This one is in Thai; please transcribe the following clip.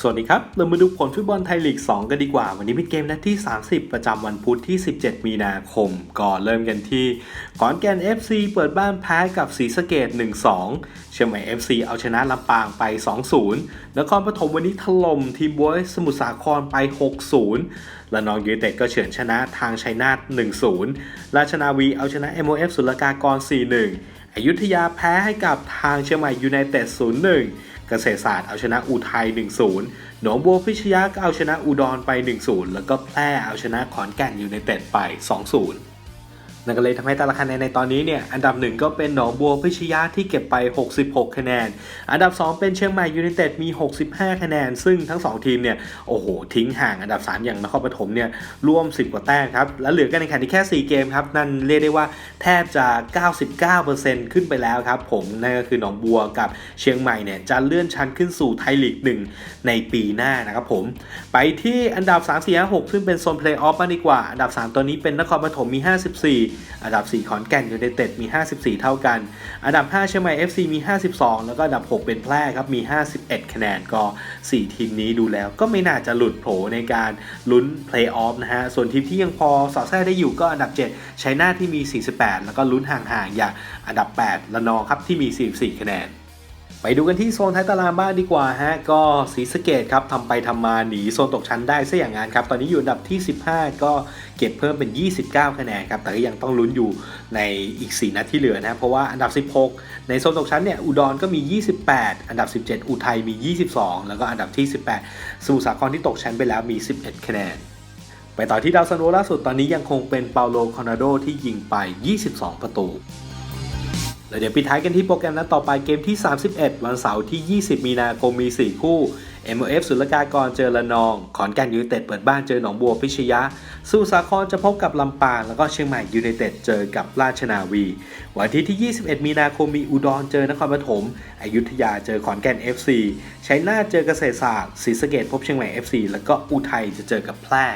สวัสดีครับ เรามาดูผลฟุตบอลไทยลีก 2 กันดีกว่า วันนี้เป็นเกมนัดที่ 30 ประจำวันพุธที่ 17 มีนาคม ก่อนเริ่มกันที่ขอนแก่น FC เปิดบ้านแพ้กับศรีสะเกด1-2 เชียงใหม่ FC เอาชนะลำปางไป 2-0 นครปฐมวันนี้ถล่มทีมบวยสมุทรสาครไป 6-0 และนองยูเต็ดก็เฉือนชนะทางชัยนาท1-0 ราชนาวีเอาชนะ MOF สุลกากร 4-1 อยุธยาแพ้ให้กับทางเชียงใหม่ยูไนเต็ด 0-1 เกษตรศาสตร์เอาชนะอุทัย 1-0 หนองบัวพิชยาก็เอาชนะอุดรไป 1-0 แล้วก็แพร่เอาชนะขอนแก่นยูไนเต็ดไป 2-0 นั่นก็เลยทำให้แต่ละคะแนนในตอนนี้เนี่ยอันดับหนึ่งก็เป็นหนองบัวพิชยาที่เก็บไป 66 คะแนน อันดับ 2 เป็นเชียงใหม่ยูไนเต็ดมี 65 คะแนน ซึ่งทั้ง 2 ทีมเนี่ยโอ้โหทิ้งห่างอันดับ 3 อย่างนครปฐมเนี่ยร่วม 10 กว่าแต้มครับ และเหลือการแข่งที่แค่ 4 เกมครับ นั่นเรียกได้ว่าแทบจะ 99%ขึ้นไปแล้วครับ ผมนั่นก็คือหนองบัวกับเชียงใหม่เนี่ยจะเลื่อนชั้นขึ้นสู่ไทยลีก1ในปีหน้านะครับผมไปที่อันดับ 3 4 5 6ซึ่งเป็นโซนเพลย์ออฟบ้างดีกว่าอันดับ 3 ตัวนี้เป็นนครปฐมมี 54อันดับ 4 ขอนแก่นยูไนเต็ดมี 54 เท่ากัน อันดับ 5 เชียงใหม่ FC มี 52 แล้วก็อันดับ 6 เป็นแพร่ครับมี 51 คะแนนก็ 4 ทีมนี้ดูแล้วก็ไม่น่าจะหลุดโผในการลุ้นเพลย์ออฟนะฮะ ส่วนทีมที่ยังพอสอดแทรกได้อยู่ก็อันดับ 7 ชัยนาทที่มี 48 แล้วก็ลุ้นห่างๆอย่างอันดับ 8 ละนองครับที่มี 44 คะแนน ไปดูกันที่โซนท้ายตารางบ้างดีกว่าฮะ ก็ศรีสเกดครับทำไปทำมาหนีโซนตกชั้นได้ซะอย่างนั้นครับ ตอนนี้อยู่อันดับที่ 15 ก็เก็บเพิ่มเป็น 29 คะแนนครับ แต่ก็ยังต้องลุ้นอยู่ในอีก 4 นัดที่เหลือนะ เพราะว่าอันดับ 16 ในโซนตกชั้นเนี่ย อุดรก็มี 28 อันดับ 17 อุทัยมี 22 แล้วก็อันดับที่ 18 สมุทรสาครที่ตกชั้นไปแล้วมี 11 คะแนนไปต่อที่ดาวซันโวล่าสุดตอนนี้ยังคงเป็นเปาโลคอนาโดที่ยิงไป 22 ประตู แล้วเดี๋ยวปิดท้ายกันที่โปรแกรมนัดต่อไปเกมที่ 31 วันเสาร์ที่ 20 มีนาคมมี 4 คู่ MLF สุลกากรเจอละนอง ขอนแก่นยูไนเต็ดเปิดบ้านเจอหนองบัวพิชยะสุสาครจะพบกับลำปาง แล้วก็เชียงใหม่ยูไนเต็ดเจอกับราชนาวี วันอาทิตย์ที่ 21 มีนาคมมีอุดรเจอนครปฐมอยุธยาเจอขอนแก่น FC ชัยนาทเจอเกษตรศาสตร์ศรีสะเกดพบเชียงใหม่ FC แล้วก็อุทัยจะเจอกับแพร่